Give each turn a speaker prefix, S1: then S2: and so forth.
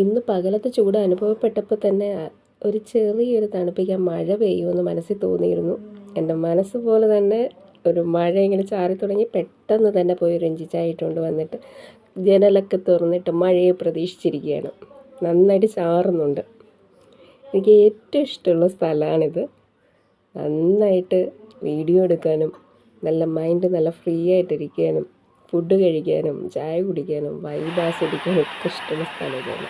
S1: ഇന്ന് പകലത്തെ ചൂട് അനുഭവപ്പെട്ടപ്പോൾ തന്നെ ഒരു ചെറിയൊരു തണുപ്പിക്കാൻ മഴ പെയ്യുമെന്ന് മനസ്സിൽ തോന്നിയിരുന്നു. എന്റെ മനസ്സ് പോലെ തന്നെ ഒരു മഴ ഇങ്ങനെ ചാറി തുടങ്ങി പെട്ടെന്ന് തന്നെ പോയി രഞ്ജിച്ചായിട്ടുണ്ട് വന്നിട്ട് ജനലൊക്കെ തുറന്നിട്ട് മഴയെ പ്രതീക്ഷിച്ചിരിക്കുകയാണ്. നന്നായിട്ട് ചാറുന്നുണ്ട്. എനിക്ക് ഏറ്റവും ഇഷ്ടമുള്ള സ്ഥലമാണിത്. നന്നായിട്ട് വീഡിയോ എടുക്കാനും നല്ല മൈൻഡ് നല്ല ഫ്രീ ആയിട്ടിരിക്കാനും ഫുഡ് കഴിക്കാനും ചായ കുടിക്കാനും വൈബ് ആസ്വദിക്കാനും ഒക്കെ ഇഷ്ടമുള്ള സ്ഥലം ഇതാണ്.